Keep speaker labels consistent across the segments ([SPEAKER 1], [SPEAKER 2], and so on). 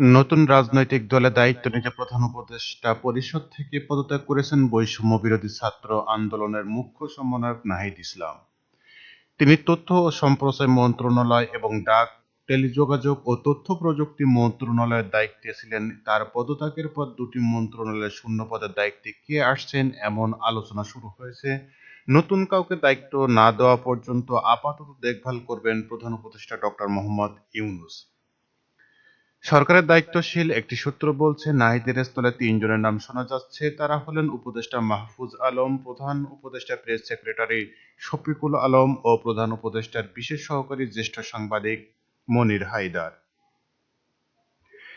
[SPEAKER 1] নতুন রাজনৈতিক দলে দায়িত্ব নিতে প্রধান উপদেষ্টা পরিষদ থেকে পদত্যাগ করেছেন বৈষম্য বিরোধী ছাত্র আন্দোলনের মুখ্য সমন্বয়ক নাহিদ ইসলাম। তিনি তথ্য ও সম্প্রচার মন্ত্রণালয় এবং ডাক, টেলিযোগাযোগ ও তথ্য প্রযুক্তি মন্ত্রণালয়ের দায়িত্বে ছিলেন। তার পদত্যাগের পর দুটি মন্ত্রণালয়ের শূন্য পদের দায়িত্বে কে আসছেন এমন আলোচনা শুরু হয়েছে। নতুন কাউকে দায়িত্ব না দেওয়া পর্যন্ত আপাতত দেখভাল করবেন প্রধান উপদেষ্টা ডক্টর মোহাম্মদ ইউনুস। সরকারের দায়িত্বশীল একটি সূত্র বলছে, নাহিদের স্থলে তিনজনের নাম শোনা যাচ্ছে। তারা হলেন উপদেষ্টা মাহফুজ আলম, প্রধান উপদেষ্টা প্রেস সেক্রেটারি শফিকুল আলম ও প্রধান উপদেষ্টার বিশেষ সহকারী জ্যেষ্ঠ সাংবাদিক মনির হায়দার।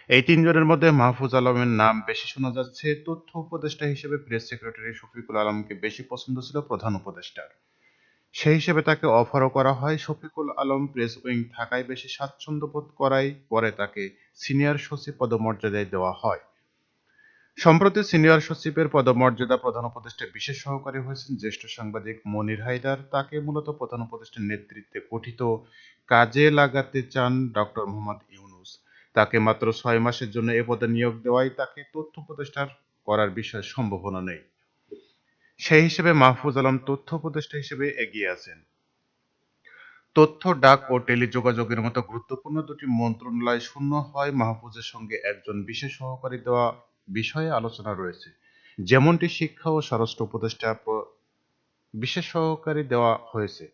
[SPEAKER 1] এই তিনজনের মধ্যে মাহফুজ আলমের নাম বেশি শোনা যাচ্ছে। তথ্য উপদেষ্টা হিসেবে প্রেস সেক্রেটারি শফিকুল আলমকে বেশি পছন্দ ছিল প্রধান উপদেষ্টার। সেই হিসেবে তাকে অফারও করা হয়। শফিকুল আলম প্রেস উইং থাকায় বেশি স্বাচ্ছন্দ্য বোধ করায়, পরে তাকে সিনিয়র সচিব পদমর্যাদায় দেওয়া হয়। সম্প্রতি সিনিয়র সচিবের পদমর্যাদা প্রধান উপদেষ্টার বিশেষ সহকারী হয়েছেন জ্যেষ্ঠ সাংবাদিক মনির হায়দার। তাকে মূলত প্রধান উপদেষ্টার নেতৃত্বে গঠিত কাজে লাগাতে চান ডক্টর মোহাম্মদ ইউনুস। তাকে মাত্র ছয় মাসের জন্য এ পদে নিয়োগ দেওয়ায় তাকে তথ্য উপদেষ্টার করার বিষয়ে সম্ভাবনা নেই। সেই হিসেবে মাহফুজ আলম তথ্য উপদেষ্টা হিসেবে এগিয়ে আছেন। তথ্য, ডাক ও টেলিযোগাযোগের মতো গুরুত্বপূর্ণ দুটি মন্ত্রণালয় শূন্য হয় মাহফুজের সঙ্গে একজন বিশেষ সহকারী দেওয়া বিষয়ে আলোচনা রয়েছে। যেমনটি শিক্ষা ও স্বরাষ্ট্র উপদেষ্টা বিশেষ সহকারী দেওয়া হয়েছে।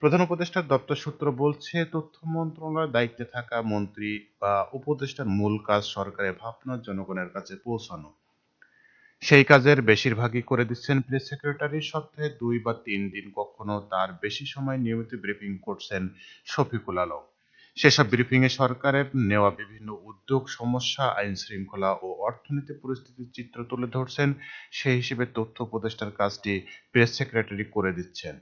[SPEAKER 1] প্রধান উপদেষ্টার দপ্তর সূত্র বলছে, তথ্য মন্ত্রণালয়ের দায়িত্বে থাকা মন্ত্রী বা উপদেষ্টার মূল কাজ সরকারের ভাবনা জনগণের কাছে পৌঁছানো। সেই কাজের বেশিরভাগই করে দিচ্ছেন প্রেস সেক্রেটারি। সপ্তাহে দুই বা তিন দিন কখনো তার বেশি সময় নিয়মিত ব্রিফিং করছেন শফিকুল আলম। সেসব ব্রিফিংয়ে সরকারের নেওয়া বিভিন্ন উদ্যোগ, সমস্যা, আইন শৃঙ্খলা ও অর্থনীতি পরিস্থিতির চিত্র তুলে ধরছেন। সেই হিসেবে তথ্য উপদেষ্টার কাজটি প্রেস সেক্রেটারি করে দিচ্ছেন।